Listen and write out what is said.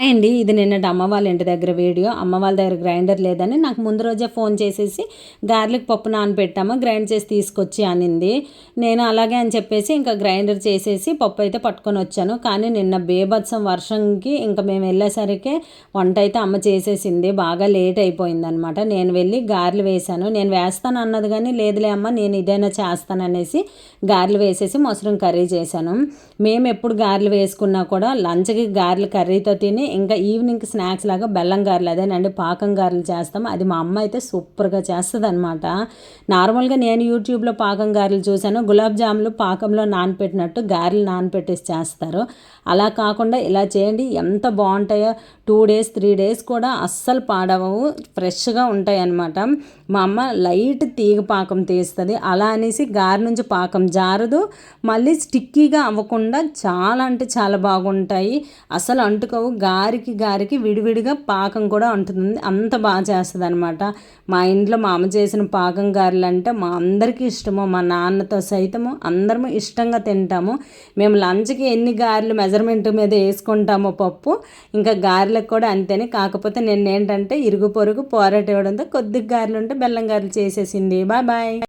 అండి ఇది నిన్నటి అమ్మ వాళ్ళ ఇంటి దగ్గర వీడియో. అమ్మ వాళ్ళ దగ్గర గ్రైండర్ లేదని నాకు ముందు రోజే ఫోన్ చేసేసి గార్లిక్ పప్పు నానబెట్టాము గ్రైండ్ చేసి తీసుకొచ్చి అనింది. నేను అలాగే అని చెప్పేసి ఇంకా గ్రైండర్ చేసేసి పప్పు అయితే పట్టుకొని వచ్చాను. కానీ నిన్న బేభత్సం వర్షంకి ఇంకా మేము వెళ్ళేసరికి వంట అయితే అమ్మ చేసేసింది. బాగా లేట్ అయిపోయింది అనమాట నేను వెళ్ళి గారెలు వేశాను. నేను వేస్తాను అన్నది కానీ లేదులే అమ్మ నేను ఇదైనా చేస్తాననేసి గారెలు వేసేసి మొసరం కర్రీ చేశాను. మేము ఎప్పుడు గారెలు వేసుకున్నా కూడా లంచ్కి గారెలు కర్రీతో తిని ఇంకా ఈవినింగ్ స్నాక్స్ లాగా బెల్లం గారెలు అదేనండి పాకం గారెలు చేస్తాం. అది మా అమ్మ అయితే సూపర్గా చేస్తుంది అనమాట నార్మల్గా నేను యూట్యూబ్లో పాకం గారెలు చూశాను. గులాబ్ జాములు పాకంలో నానపెట్టినట్టు గారెలు నానపెట్టేసి చేస్తారు. అలా కాకుండా ఇలా చేయండి. ఎంత బాగుంటాయో టూ డేస్ త్రీ డేస్ కూడా అస్సలు పాడవవు. ఫ్రెష్గా ఉంటాయి అన్నమాట మా అమ్మ లైట్ తీగ పాకం తీస్తుంది. అలా అనేసి గారి నుంచి పాకం జారదు. మళ్ళీ స్టిక్కీగా అవ్వకుండా చాలా అంటే చాలా బాగుంటాయి. అసలు అంటుకోవు. గారికి గారికి విడివిడిగా పాకం కూడా ఉంటుంది అంత బాగా చేస్తుంది అనమాట మా ఇంట్లో మా అమ్మ చేసిన పాకం గారెలు అంటే మా అందరికీ ఇష్టము. మా నాన్నతో సైతము అందరము ఇష్టంగా తింటాము. మేము లంచ్కి ఎన్ని గారెలు మెజర్మెంట్ మీద వేసుకుంటామో పప్పు ఇంకా గారెలకు కూడా అంతేనే. కాకపోతే నేను ఏంటంటే ఇరుగు పొరుగు పోరాట ఇవ్వడంతో కొద్దిగా గారెలు ఉంటే బెల్లం గారెలు చేసేసింది. Bye bye.